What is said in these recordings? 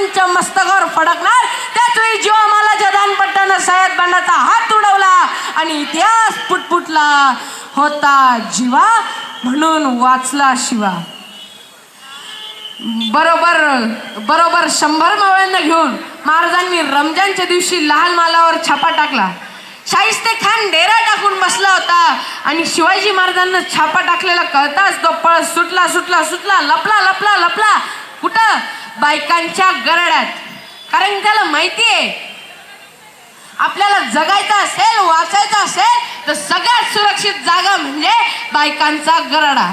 शिवाजीच्या मस्तकावर फडकणार. त्याच वेळी जीवा मालाच्या दानपट्ट्यानं सय्यद बंडाचा हात उडवला आणि इतिहास पुटपुटला होता जीवा म्हणून वाचला शिवा. बरोबर बरोबर शंभर मावळ्यांना घेऊन महाराजांनी रमजानच्या दिवशी लाल मालावर छापा टाकला. शाहिस्ते खान डेरा टाकून बसला होता आणि शिवाजी महाराजांना छापा टाकलेला कळताच तो पळ सुटला सुटला सुटला लपला लपला लपला. कुठं? बायकांच्या गरड्यात. कारण त्याला माहिती आहे आपल्याला जगायचं असेल वाचायचं असेल तर सगळ्यात सुरक्षित जागा म्हणजे बायकांचा गरडा.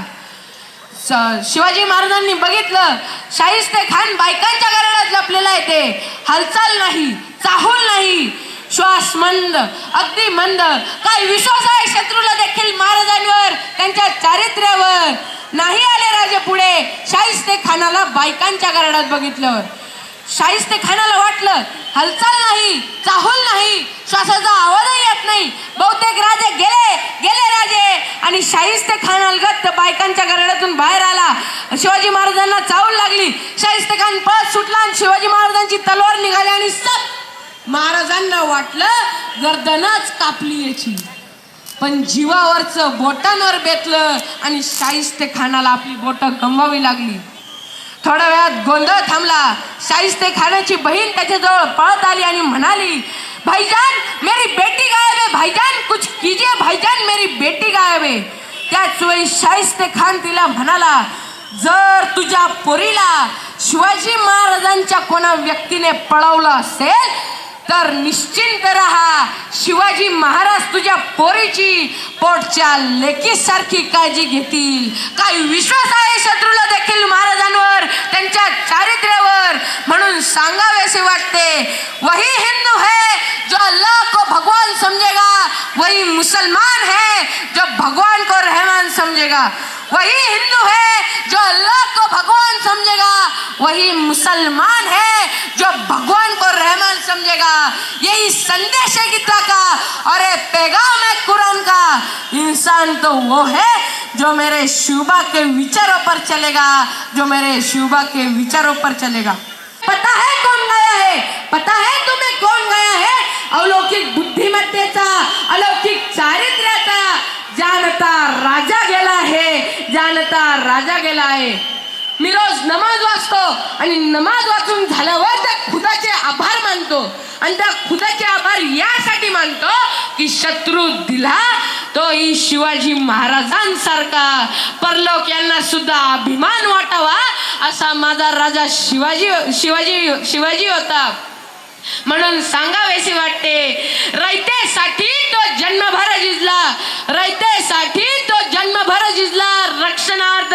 शिवाजी महाराजांनी बघितलं शाहिस्ते खान बायकांच्या गरड्यात लपलेला आहे ते. हालचाल नाही चाहूल नाही श्वास मंद अगदी मंद. काय विश्वास आहे शत्रूला देखील महाराजांवर त्यांच्या चारित्र्यावर नाही आले राजे पुढे शाहिस्ते खानाला बायकांच्या घराण्यात बघितलं शाहिस्ते खानाला वाटलं हालचाल नाही चाहूल नाही श्वासाचा आवाजही येत नाही. बहुतेक राजे गेले गेले राजे. आणि शाहिस्ते खान अलगत बायकांच्या गरड्यातून बाहेर आला. शिवाजी महाराजांना चावल लागली. शाहिस्ते खान पळत सुटला आणि शिवाजी महाराजांची तलवार निघाली आणि सप महाराजांना वाटलं गर्दनच कापली याची. पण जीवावरचं बोटांवर बेतलं आणि शाहिस्ते खानाला आपली बोटं गमवावी लागली. थोड्या वेळात गोंधळ थांबला. शाहिस्ते खानाची बहीण त्याच्याजवळ पळत आली आणि म्हणाली भाईजान मेरी बेटी गायब है भाईजान कुछ कीजिए भाईजान मेरी बेटी गायब आहे. त्याच वेळी शाहिस्ते खान तिला म्हणाला जर तुझ्या पोरीला शिवाजी महाराजांच्या कोणा व्यक्तीने पळवलं असेल तर निश्चिंत राहा. शिवाजी महाराज तुझ्या पोरीची पोटच्या लेकीसारखी काळजी घेतील. काही विश्वास आहे शत्रूला देखील महाराजांवर त्यांच्या चारित्र्यावर. म्हणून सांगावेसे वाटते वही हिंदू है जो अल्लाह को भगवान समझेगा वही मुसलमान है जो भगवान को रहमान समझेगा. वही हिंदू है जो अल्लाह को भगवान समझेगा वही मुसलमान है जो भगवान को रहमान समझेगा. यही संदेश है गीता का और पैगाम है कुरान का। इंसान तो वो है जो मेरे शुभा के विचारों पर चलेगा, जो मेरे शुभा के विचारों पर चलेगा। पता है कौन गया है? पता है तुम्हें कौन गया है? अलौकिक बुद्धिमत्तेचा अलौकिक चारित्र्याचा जानता राजा गेला है, जानता राजा गेला आहे मी रोज नमाज वाचतो आणि नमाज वाचून झाल्यावर त्या खुदाचे आभार मानतो. आणि त्या खुदाचे आभार यासाठी मानतो की शत्रू दिला तो ही शिवाजी महाराजांसारखा. परलोक यांना सुद्धा अभिमान वाटावा असा माझा राजा शिवाजी शिवाजी शिवाजी होता. म्हणून सांगावेसे वाटते रयतेसाठी तो जन्मभर झिजला रयतेसाठी तो जन्मभर झिजला रक्षणार्थ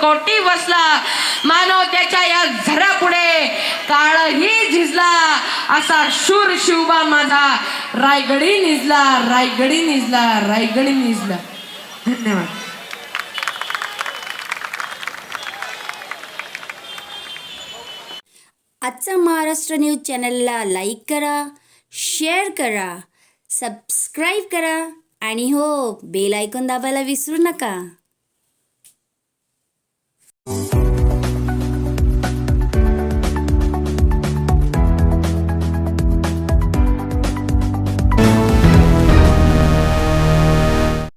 कोटी बसला. मानव त्याच्या या झऱ्यापुढे काळही झिजला. असा शूर शिवबा माझा. रायगडी निजला रायगडी निजला रायगडी निजला. धन्यवाद. आजचा महाराष्ट्र न्यूज चॅनलला लाईक करा शेअर करा सबस्क्राईब करा आणि हो बेल ऐकून दाबायला विसरू नका.